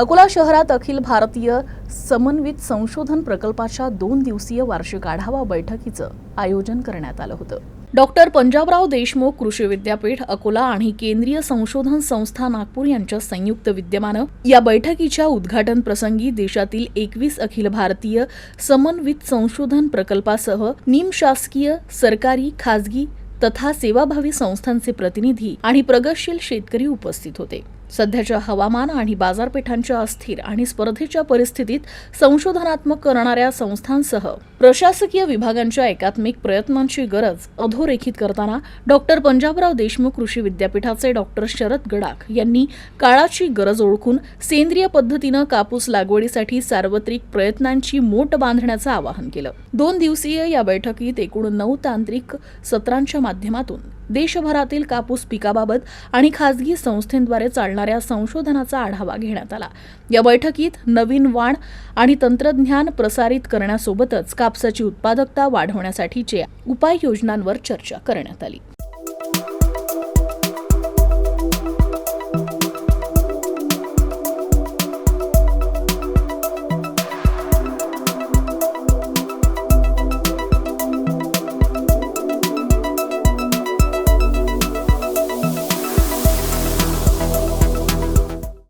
अकोला शहरात अखिल भारतीय समन्वित संशोधन प्रकल्पाच्या दोन दिवसीय वार्षिक आढावा बैठकीचं आयोजन करण्यात आलं होतं. डॉक्टर पंजाबराव देशमुख कृषी विद्यापीठ अकोला आणि केंद्रीय संशोधन संस्था नागपूर यांच्या संयुक्त विद्यमानं या बैठकीच्या उद्घाटन प्रसंगी देशातील एकवीस अखिल भारतीय समन्वित संशोधन प्रकल्पासह निमशासकीय सरकारी खाजगी तथा सेवाभावी संस्थांचे प्रतिनिधी आणि प्रगतशील शेतकरी उपस्थित होते. सध्याच्या हवामान आणि बाजारपेठांच्या अस्थिर आणि स्पर्धेच्या परिस्थितीत संशोधनात्मक करणाऱ्या संस्थांसह प्रशासकीय विभागांच्या एकात्मिक प्रयत्नांची गरज अधोरेखित करताना डॉक्टर पंजाबराव देशमुख कृषी विद्यापीठाचे डॉक्टर शरद गडाख यांनी काळाची गरज ओळखून सेंद्रिय पद्धतीनं कापूस लागवडीसाठी सार्वत्रिक प्रयत्नांची मोट बांधण्याचं आवाहन केलं. दोन दिवसीय या बैठकीत एकूण नऊ तांत्रिक सत्रांच्या माध्यमातून देशभरातील कापूस पिकाबाबत आणि खासगी संस्थेद्वारे चालणाऱ्या संशोधनाचा आढावा घेण्यात आला. या बैठकीत नवीन वाण आणि तंत्रज्ञान प्रसारित करण्यासोबतच कापसाची उत्पादकता वाढवण्यासाठीच्या उपाययोजनांवर चर्चा करण्यात आली.